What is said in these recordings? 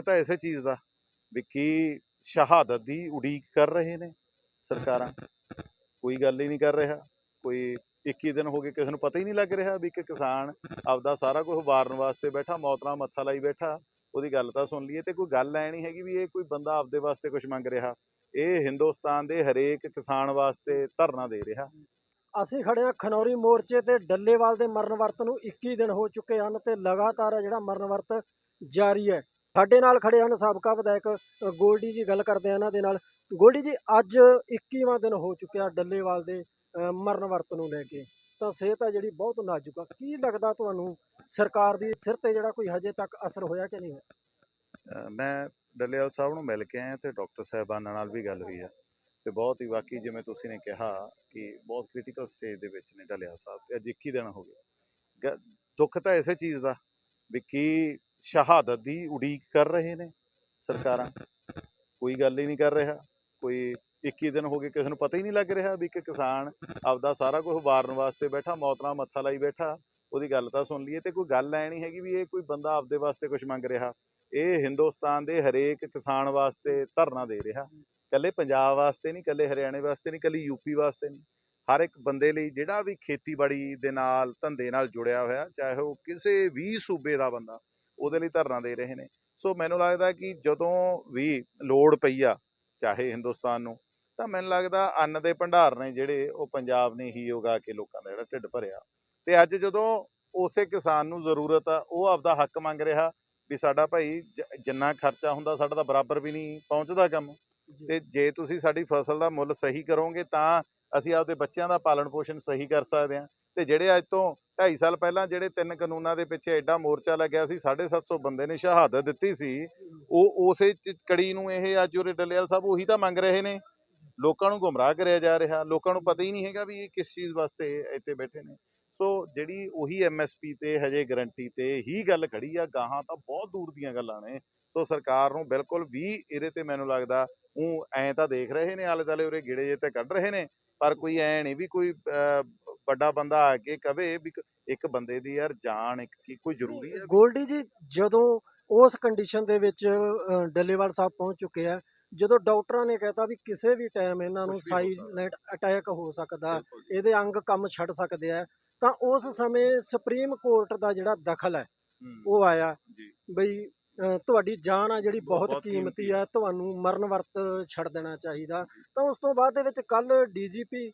ਤਾਂ ਇਸੇ ਚੀਜ਼ ਦਾ, ਵੀ ਕੀ ਸ਼ਹਾਦਤ ਦੀ ਉਡੀਕ ਕਰ ਰਹੇ ਨੇ ਸਰਕਾਰਾਂ। ਕੋਈ ਗੱਲ ਹੀ ਨਹੀਂ ਕਰ ਰਿਹਾ। ਕੋਈ 21 ਦਿਨ ਹੋ ਗਏ ਕਿਸੇ ਨੂੰ ਪਤਾ ਹੀ ਨਹੀਂ ਲੱਗ ਰਿਹਾ ਵੀ ਇੱਕ ਕਿਸਾਨ ਆਪਦਾ ਸਾਰਾ ਕੁਝ ਵਾਰਨ ਵਾਸਤੇ ਬੈਠਾ ਮੌਤ ਮੱਥਾ ਲਾਈ ਬੈਠਾ, ਉਹਦੀ ਗੱਲ ਤਾਂ ਸੁਣ ਲਈਏ ਤੇ ਕੋਈ ਗੱਲ ਐ ਨਹੀਂ ਹੈਗੀ ਵੀ ਇਹ ਕੋਈ ਬੰਦਾ ਆਪਦੇ ਵਾਸਤੇ ਕੁਝ ਮੰਗ ਰਿਹਾ। ਇਹ ਹਿੰਦੁਸਤਾਨ ਦੇ ਹਰੇਕ ਕਿਸਾਨ ਵਾਸਤੇ ਧਰਨਾ ਦੇ ਰਿਹਾ। ਅਸੀਂ ਖੜੇ ਹਾਂ ਖਨੌਰੀ ਮੋਰਚੇ ਤੇ ਡੱਲੇਵਾਲ ਦੇ ਮਰਨ ਵਰਤ ਨੂੰ 21 ਦਿਨ ਹੋ ਚੁੱਕੇ ਹਨ ਤੇ ਲਗਾਤਾਰ ਜਿਹੜਾ ਮਰਨ ਵਰਤ ਜਾਰੀ ਹੈ। ਸਾਡੇ ਨਾਲ ਖੜੇ ਹਨ ਸਾਬਕਾ ਵਿਧਾਇਕ ਗੋਲਡੀ ਜੀ ਗੱਲ ਕਰਦੇ ਆ ਇਹਨਾਂ ਦੇ ਨਾਲ। ਗੋਲਡੀ ਜੀ, ਅੱਜ 21ਵਾਂ ਦਿਨ ਹੋ ਚੁੱਕਿਆ ਡੱਲੇਵਾਲ ਦੇ ਮਰਨ ਵਰਤ ਨੂੰ ਲੈ ਕੇ। ਤਾਂ ਸਿਹਤ ਹੈ ਜਿਹੜੀ ਬਹੁਤ ਨਾਜ਼ੁਕ ਆ। ਕੀ ਲੱਗਦਾ ਤੁਹਾਨੂੰ ਸਰਕਾਰ ਦੀ ਸਿਰ ਤੇ ਜਿਹੜਾ ਕੋਈ ਹਜੇ ਤੱਕ ਅਸਰ ਹੋਇਆ ਕਿ ਨਹੀਂ ਹੋਇਆ? ਮੈਂ ਡੱਲੇਵਾਲ ਸਾਹਿਬ ਨੂੰ ਮਿਲ ਕੇ ਆਇਆ ਤੇ ਡਾਕਟਰ ਸਾਹਿਬਾਨਾਂ ਨਾਲ ਵੀ ਗੱਲ ਹੋਈ ਹੈ ਤੇ ਬਹੁਤ ਹੀ ਵਾਕਈ ਜਿਵੇਂ ਤੁਸੀਂ ਨੇ ਕਿਹਾ ਕਿ ਬਹੁਤ ਕ੍ਰਿਟੀਕਲ ਸਟੇਜ ਦੇ ਵਿੱਚ ਨੇ ਡੱਲੇਵਾਲ ਸਾਹਿਬ ਤੇ ਅੱਜ 21 ਦਿਨ ਹੋ ਗਏ। ਦੁੱਖ ਤਾਂ ਇਸੇ ਚੀਜ਼ ਦਾ ਵੀ ਕੀ ਸ਼ਹਾਦਤ ਦੀ ਉਡੀਕ ਕਰ ਰਹੇ ਨੇ ਸਰਕਾਰਾਂ। ਕੋਈ ਗੱਲ ਹੀ ਨਹੀਂ ਕਰ ਰਿਹਾ। ਕੋਈ 21 ਦਿਨ ਹੋ ਗਏ ਕਿਸੇ ਨੂੰ ਪਤਾ ਹੀ ਨਹੀਂ ਲੱਗ ਰਿਹਾ ਵੀ ਇੱਕ ਕਿਸਾਨ ਆਪਦਾ ਸਾਰਾ ਕੁਝ ਵਾਰਨ ਵਾਸਤੇ ਬੈਠਾ ਮੌਤ ਨਾਲ ਮੱਥਾ ਲਾਈ ਬੈਠਾ, ਉਹਦੀ ਗੱਲ ਤਾਂ ਸੁਣ ਲਈਏ ਤੇ ਕੋਈ ਗੱਲ ਐ ਨਹੀਂ ਹੈਗੀ ਵੀ ਇਹ ਕੋਈ ਬੰਦਾ ਆਪਦੇ ਵਾਸਤੇ ਕੁਝ ਮੰਗ ਰਿਹਾ। ਇਹ ਹਿੰਦੁਸਤਾਨ ਦੇ ਹਰੇਕ ਕਿਸਾਨ ਵਾਸਤੇ ਧਰਨਾ ਦੇ ਰਿਹਾ। ਕੱਲੇ ਪੰਜਾਬ ਵਾਸਤੇ ਨਹੀਂ ਕੱਲੇ ਹਰਿਆਣੇ ਵਾਸਤੇ ਨਹੀਂ ਕੱਲੀ ਯੂਪੀ ਵਾਸਤੇ ਨਹੀਂ। ਹਰ ਇੱਕ ਬੰਦੇ ਲਈ ਜਿਹੜਾ ਵੀ ਖੇਤੀਬਾੜੀ ਦੇ ਨਾਲ, ਧੰਦੇ ਨਾਲ ਜੁੜਿਆ ਹੋਇਆ, ਚਾਹੇ ਉਹ ਕਿਸੇ ਵੀ ਸੂਬੇ ਦਾ ਬੰਦਾ ਉਹਦੇ ਲਈ ਧਰਨਾ ਦੇ ਰਹੇ ਨੇ। ਸੋ ਮੈਨੂੰ ਲੱਗਦਾ ਕਿ ਜਦੋਂ ਵੀ ਲੋੜ ਪਈ ਆ ਚਾਹੇ ਹਿੰਦੁਸਤਾਨ ਨੂੰ ਤਾਂ ਮੈਨੂੰ ਲੱਗਦਾ ਅੰਨ ਦੇ ਭੰਡਾਰ ਨੇ ਜਿਹੜੇ ਉਹ ਪੰਜਾਬ ਨੇ ਹੀ ਉਗਾ ਕੇ ਲੋਕਾਂ ਦਾ ਜਿਹੜਾ ਢਿੱਡ ਭਰਿਆ। ਤੇ ਅੱਜ ਜਦੋਂ ਉਸੇ ਕਿਸਾਨ ਨੂੰ ਜ਼ਰੂਰਤ ਆ ਉਹ ਆਪਦਾ ਹੱਕ ਮੰਗ ਰਿਹਾ ਵੀ ਸਾਡਾ ਭਾਈ ਜਿੰਨਾ ਖਰਚਾ ਹੁੰਦਾ ਸਾਡਾ ਤਾਂ ਬਰਾਬਰ ਵੀ ਨਹੀਂ ਪਹੁੰਚਦਾ ਕੰਮ। ਤੇ ਜੇ ਤੁਸੀਂ ਸਾਡੀ ਫਸਲ ਦਾ ਮੁੱਲ ਸਹੀ ਕਰੋਗੇ ਤਾਂ ਅਸੀਂ ਆਪਦੇ ਬੱਚਿਆਂ ਦਾ ਪਾਲਣ ਪੋਸ਼ਣ ਸਹੀ ਕਰ ਸਕਦੇ ਹਾਂ। ਤੇ ਜਿਹੜੇ ਅੱਜ ਤੋਂ 2.5 ਸਾਲ ਪਹਿਲਾਂ ਜਿਹੜੇ ਤਿੰਨ ਕਾਨੂੰਨਾਂ ਦੇ ਪਿੱਛੇ ਐਡਾ ਮੋਰਚਾ ਲੱਗਿਆ ਸੀ 750 ਬੰਦੇ ਨੇ ਸ਼ਹਾਦਤ ਦਿੱਤੀ ਸੀ ਉਹ ਉਸੇ ਕੜੀ ਨੂੰ ਇਹ ਅੱਜ ਉਰੇ ਡੱਲੇਵਾਲ ਸਾਹਿਬ ਉਹੀ ਤਾਂ ਮੰਗ ਰਹੇ ਨੇ। ਲੋਕਾਂ ਨੂੰ ਗੁੰਮਰਾਹ ਕਰਿਆ ਜਾ ਰਿਹਾ ਲੋਕਾਂ ਨੂੰ ਪਤਾ ਹੀ ਨਹੀਂ ਹੈਗਾ ਵੀ ਇਹ ਕਿਸ ਚੀਜ਼ ਵਾਸਤੇ ਇੱਥੇ ਬੈਠੇ ਨੇ। ਸੋ ਜਿਹੜੀ ਉਹੀ ਐਮਐਸਪੀ ਤੇ ਹਜੇ ਗਰੰਟੀ ਤੇ ਹੀ ਗੱਲ ਖੜੀ ਆ ਗਾਹਾਂ ਤਾਂ ਬਹੁਤ ਦੂਰ ਦੀਆਂ ਗੱਲਾਂ ਨੇ। ਸੋ ਸਰਕਾਰ ਨੂੰ ਬਿਲਕੁਲ ਵੀ ਇਹਦੇ ਤੇ ਮੈਨੂੰ ਲੱਗਦਾ ਉਹ ਐਂ ਤਾਂ ਦੇਖ ਰਹੇ ਨੇ ਆਲੇ ਦੁਆਲੇ ਉਰੇ ਗਿੜੇ ਜੇ ਤੇ ਕੱਢ ਰਹੇ ਨੇ ਪਰ ਕੋਈ ਐ ਨਹੀਂ ਵੀ ਕੋਈ ਅਹ, ਵੱਡਾ ਬੰਦਾ ਆ ਕੇ ਕਵੇ ਵੀ ਇੱਕ ਬੰਦੇ ਦੀ ਯਾਰ ਜਾਨ ਇੱਕ ਕੀ ਕੋਈ ਜ਼ਰੂਰੀ ਹੈ ਗੋਲਡੀ ਜੀ ਜਦੋਂ ਉਸ ਕੰਡੀਸ਼ਨ ਦੇ ਵਿੱਚ ਡੱਲੇਵਾਲ ਸਾਹਿਬ ਪਹੁੰਚ ਚੁੱਕੇ ਆ ਜਦੋਂ ਡਾਕਟਰਾਂ ਨੇ ਕਹਿਤਾ ਵੀ ਕਿਸੇ ਵੀ ਟਾਈਮ ਇਹਨਾਂ ਨੂੰ। ਸਾਈਲੈਂਟ ਅਟੈਕ ਹੋ ਸਕਦਾ। ਇਹਦੇ ਅੰਗ ਕੰਮ ਛੱਡ ਸਕਦੇ ਆ ਤਾਂ ਉਸ ਸਮੇਂ ਸੁਪਰੀਮ ਕੋਰਟ ਦਾ ਜਿਹੜਾ ਦਖਲ ਹੈ ਉਹ ਆਇਆ ਬਈ ਤੁਹਾਡੀ ਜਾਨ ਆ ਜਿਹੜੀ ਬਹੁਤ ਕੀਮਤੀ ਆ ਤੁਹਾਨੂੰ ਮਰਨ ਵਰਤ ਛੱਡ ਦੇਣਾ ਚਾਹੀਦਾ। ਤਾਂ ਉਸ ਤੋਂ ਬਾਅਦ ਦੇ ਵਿੱਚ ਕੱਲ ਡੀਜੀਪੀ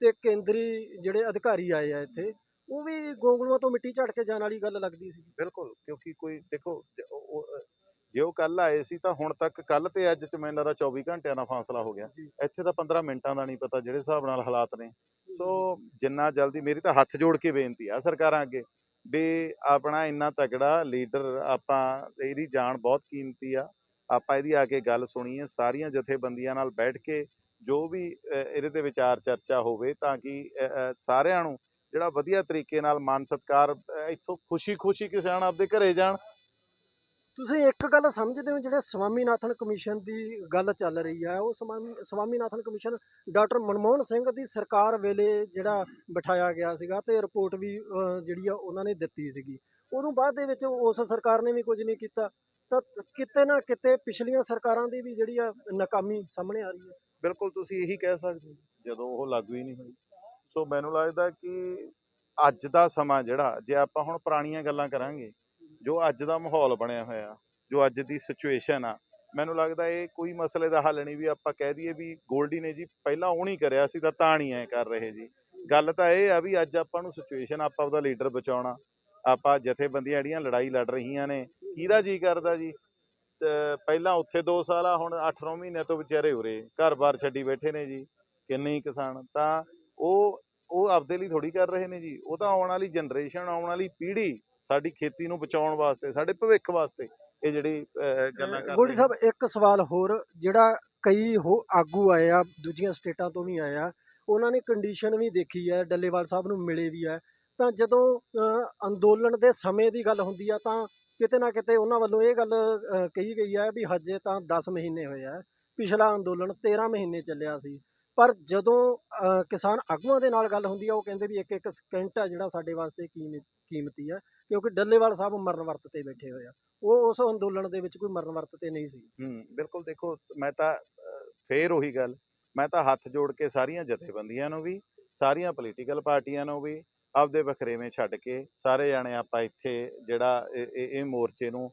ਤੇ ਕੇਂਦਰੀ ਜਿਹੜੇ ਅਧਿਕਾਰੀ ਆਏ ਆ ਇੱਥੇ ਉਹ ਵੀ ਗੋਂਗਲੂਆਂ ਤੋਂ ਮਿੱਟੀ ਝੜ ਕੇ ਜਾਣ ਵਾਲੀ ਗੱਲ ਲੱਗਦੀ ਸੀ। ਬਿਲਕੁਲ ਕਿਉਂਕਿ ਕੋਈ ਦੇਖੋ ਜ- ਉਹ- ਉਹ- ਜੇ ਉਹ ਕੱਲ ਆਏ ਸੀ ਤਾਂ ਹੁਣ ਤੱਕ ਕੱਲ ਤੇ ਅੱਜ ਚ ਮੈਨੂੰ ਲੱਗਦਾ 24 ਘੰਟਿਆਂ ਦਾ ਫਾਸਲਾ ਹੋ ਗਿਆ। ਜੀ। ਇੱਥੇ ਤਾਂ 15 ਮਿੰਟਾਂ ਦਾ ਨਹੀਂ ਪਤਾ ਜਿਹੜੇ ਹਿਸਾਬ ਨਾਲ ਹਾਲਾਤ ਨੇ। ਸੋ ਜਿੰਨਾ ਜਲਦੀ ਮੇਰੀ ਤਾਂ ਹੱਥ ਜੋੜ ਕੇ ਬੇਨਤੀ ਆ ਸਰਕਾਰਾਂ ਅੱਗੇ ਵੀ ਆਪਣਾ ਇੰਨਾ ਤਗੜਾ ਲੀਡਰ ਆਪਾਂ ਇਹਦੀ ਜਾਨ ਬਹੁਤ ਕੀਮਤੀ ਆ। ਆਪਾਂ ਇਹਦੀ ਆ ਕੇ ਗੱਲ ਸੁਣੀਏ ਸਾਰੀਆਂ ਜਥੇਬੰਦੀਆਂ ਨਾਲ ਬੈਠ ਕੇ ਜੋ ਵੀ ਇਹਦੇ ਤੇ ਵਿਚਾਰ ਚਰਚਾ ਹੋਵੇ ਤਾਂ ਕਿ ਸਾਰਿਆਂ ਨੂੰ ਜਿਹੜਾ ਵਧੀਆ ਤਰੀਕੇ ਨਾਲ ਮਾਨ ਸਤਕਾਰ ਇੱਥੋਂ ਖੁਸ਼ੀ-ਖੁਸ਼ੀ ਕਿਸਾਨ ਆਪਦੇ ਘਰੇ ਜਾਣ। ਤੁਸੀਂ ਇੱਕ ਗੱਲ ਸਮਝਦੇ ਹੋ ਜਿਹੜੇ ਸਵਾਮੀਨਾਥਨ ਕਮਿਸ਼ਨ ਦੀ ਗੱਲ ਚੱਲ ਰਹੀ ਹੈ ਉਹ ਸਵਾਮੀਨਾਥਨ ਕਮਿਸ਼ਨ ਡਾਕਟਰ ਮਨਮੋਹਨ ਸਿੰਘ ਦੀ ਸਰਕਾਰ ਵੇਲੇ ਜਿਹੜਾ ਬਿਠਾਇਆ ਗਿਆ ਸੀਗਾ ਤੇ ਰਿਪੋਰਟ ਵੀ ਜਿਹੜੀ ਆ ਉਹਨਾਂ ਨੇ ਦਿੱਤੀ ਸੀਗੀ। ਉਹਨੂੰ ਬਾਅਦ ਦੇ ਵਿੱਚ ਉਸ ਸਰਕਾਰ ਨੇ ਵੀ ਕੁਝ ਨਹੀਂ ਕੀਤਾ। ਤਾਂ ਕਿਤੇ ਨਾ ਕਿਤੇ ਪਿਛਲੀਆਂ ਸਰਕਾਰਾਂ ਦੀ ਵੀ ਜਿਹੜੀ ਆ ਨਾਕਾਮੀ ਸਾਹਮਣੇ ਆ ਰਹੀ ਹੈ। ਬਿਲਕੁਲ ਤੁਸੀਂ ਇਹੀ ਕਹਿ ਸਕਦੇ ਹੋ। ਜਦੋਂ ਉਹ ਲਾਗੂ ਹੀ ਨਹੀਂ ਹੋਈ। ਸੋ ਮੈਨੂੰ ਲੱਗਦਾ ਕਿ ਅੱਜ ਦਾ ਸਮਾਂ ਜਿਹੜਾ, ਜੇ ਆਪਾਂ ਹੁਣ ਪੁਰਾਣੀਆਂ ਗੱਲਾਂ ਕਰਾਂਗੇ, ਜੋ ਅੱਜ ਦਾ ਮਾਹੌਲ ਬਣਿਆ ਹੋਇਆ, ਜੋ ਅੱਜ ਦੀ ਸਿਚੁਏਸ਼ਨ ਆ, ਮੈਨੂੰ ਲੱਗਦਾ ਇਹ ਕੋਈ ਮਸਲੇ ਦਾ ਹੱਲ ਨਹੀਂ ਵੀ ਆਪਾਂ ਕਹਿ ਦਈਏ ਵੀ ਗੋਲਡੀ ਨੇ ਜੀ ਪਹਿਲਾਂ ਉਹ ਨਹੀਂ ਕਰਿਆ ਸੀ ਤਾਂ ਤਾਂ ਨਹੀਂ ਐ ਕਰ ਰਹੇ ਜੀ। ਗੱਲ ਤਾਂ ਇਹ ਆ ਵੀ ਅੱਜ ਆਪਾਂ ਨੂੰ ਸਿਚੁਏਸ਼ਨ ਆਪਾਂ ਉਹਦਾ ਲੀਡਰ ਬਚਾਉਣਾ, ਆਪਾਂ ਜਥੇਬੰਦੀਆਂ ਜਿਹੜੀਆਂ ਲੜਾਈ ਲੜ ਰਹੀਆਂ ਨੇ, ਕਿਹਦਾ ਜੀ ਕਰਦਾ ਜੀ? ਪਹਿਲਾਂ ਉੱਥੇ 2 ਸਾਲ ਆ ਹੁਣ 8-9 ਮਹੀਨੇ ਤੋਂ ਵਿਚਾਰੇ ਉਰੇ ਘਰ-ਬਾਰ ਛੱਡੀ ਬੈਠੇ ਨੇ ਜੀ ਕਿੰਨੇ ਹੀ ਕਿਸਾਨ। ਤਾਂ ਉਹ ਉਹ ਆਪਦੇ ਲਈ ਥੋੜੀ ਕਰ ਰਹੇ ਨੇ ਜੀ ਉਹ ਤਾਂ ਆਉਣ ਵਾਲੀ ਜਨਰੇਸ਼ਨ ਆਉਣ ਵਾਲੀ ਪੀੜ੍ਹੀ ਸਾਡੀ ਖੇਤੀ ਨੂੰ ਬਚਾਉਣ ਵਾਸਤੇ ਸਾਡੇ ਭਵਿੱਖ ਵਾਸਤੇ ਇਹ ਜਿਹੜੀ ਗੱਲਾਂ ਕਰ ਰਹੇ ਸਾਹਿਬ ਇੱਕ ਸਵਾਲ ਹੋਰ ਜਿਹੜਾ ਕਈ ਹੋ ਆਗੂ ਆਏ ਆ ਦੂਜੀਆਂ ਸਟੇਟਾਂ ਤੋਂ ਵੀ ਆਏ ਆ ਉਹਨਾਂ ਨੇ ਕੰਡੀਸ਼ਨ ਵੀ ਦੇਖੀ ਹੈ ਡੱਲੇਵਾਲ ਸਾਹਿਬ ਨੂੰ ਮਿਲੇ ਵੀ ਆ। ਤਾਂ ਜਦੋਂ ਅੰਦੋਲਨ ਦੇ ਸਮੇਂ ਦੀ ਗੱਲ ਹੁੰਦੀ ਆ ਤਾਂ ਕਿਤੇ ਨਾ ਕਿਤੇ ਉਹਨਾਂ ਵੱਲੋਂ ਇਹ ਗੱਲ ਕਹੀ ਗਈ ਹੈ ਵੀ ਹਜੇ ਤਾਂ 10 ਮਹੀਨੇ ਹੋਏ ਆ। ਪਿਛਲਾ ਅੰਦੋਲਨ 13 ਮਹੀਨੇ ਚੱਲਿਆ ਸੀ। ਪਰ ਜਦੋਂ ਕਿਸਾਨ ਆਗੂਆਂ ਦੇ ਨਾਲ ਗੱਲ ਹੁੰਦੀ ਆ ਉਹ ਕਹਿੰਦੇ ਵੀ ਇੱਕ ਇੱਕ ਸਕਿੰਟ ਆ ਜਿਹੜਾ ਸਾਡੇ ਵਾਸਤੇ ਕੀਮਤ- ਕੀਮਤੀ ਆ ਕਿਉਂਕਿ ਡੱਲੇਵਾਲ ਸਾਹਿਬ ਮਰਨ ਵਰਤ ਤੇ ਬੈਠੇ ਹੋਏ ਆ। ਉਹ ਉਸ ਅੰਦੋਲਨ ਦੇ ਵਿੱਚ ਕੋਈ ਮਰਨ ਵਰਤ ਤੇ ਨਹੀਂ ਸੀ। ਹੂੰ ਬਿਲਕੁਲ ਦੇਖੋ ਮੈਂ ਤਾਂ ਅਹ, ਫੇਰ ਉਹੀ ਗੱਲ। ਮੈਂ ਤਾਂ ਹੱਥ ਜੋੜ ਕੇ ਸਾਰੀਆਂ ਜਥੇਬੰਦੀਆਂ ਨੂੰ ਵੀ ਸਾਰੀਆਂ ਪੋਲੀਟੀਕਲ ਪਾਰਟੀਆਂ ਨੂੰ ਵੀ ਆਪਦੇ ਵਖਰੇਵੇਂ ਛੱਡ ਕੇ ਸਾਰੇ ਜਾਣੇ ਆਪਾਂ ਇੱਥੇ ਜਿਹੜਾ ਇਹ- ਮੋਰਚੇ ਨੂੰ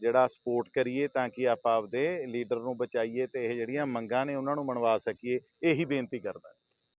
ਜਿਹੜਾ ਸਪੋਰਟ ਕਰੀਏ ਤਾਂ ਕਿ ਆਪਾਂ ਆਪਦੇ ਲੀਡਰ ਨੂੰ ਬਚਾਈਏ ਤੇ ਇਹ ਜਿਹੜੀਆਂ ਮੰਗਾਂ ਨੇ ਉਹਨਾਂ ਨੂੰ ਮਨਵਾ ਸਕੀਏ, ਇਹੀ ਬੇਨਤੀ ਕਰਦਾ।